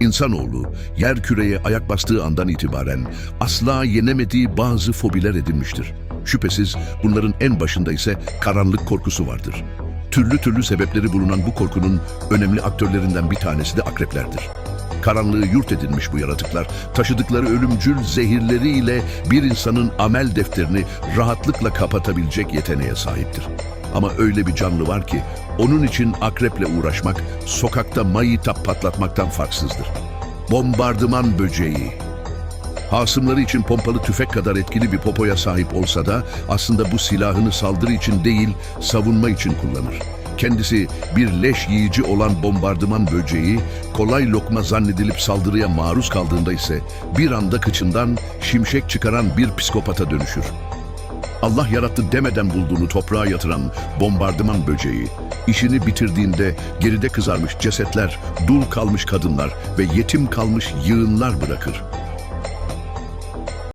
İnsanoğlu yer küreye ayak bastığı andan itibaren asla yenemediği bazı fobiler edinmiştir. Şüphesiz bunların en başında ise karanlık korkusu vardır. Türlü türlü sebepleri bulunan bu korkunun önemli aktörlerinden bir tanesi de akreplerdir. Karanlığı yurt edinmiş bu yaratıklar, taşıdıkları ölümcül zehirleriyle bir insanın amel defterini rahatlıkla kapatabilecek yeteneğe sahiptir. Ama öyle bir canlı var ki onun için akreple uğraşmak sokakta mayitap patlatmaktan farksızdır. Bombardıman böceği. Hasımları için pompalı tüfek kadar etkili bir popoya sahip olsa da aslında bu silahını saldırı için değil savunma için kullanır. Kendisi bir leş yiyici olan bombardıman böceği kolay lokma zannedilip saldırıya maruz kaldığında ise bir anda kıçından şimşek çıkaran bir psikopata dönüşür. Allah yarattı demeden bulduğunu toprağa yatıran bombardıman böceği, işini bitirdiğinde geride kızarmış cesetler, dul kalmış kadınlar ve yetim kalmış yığınlar bırakır.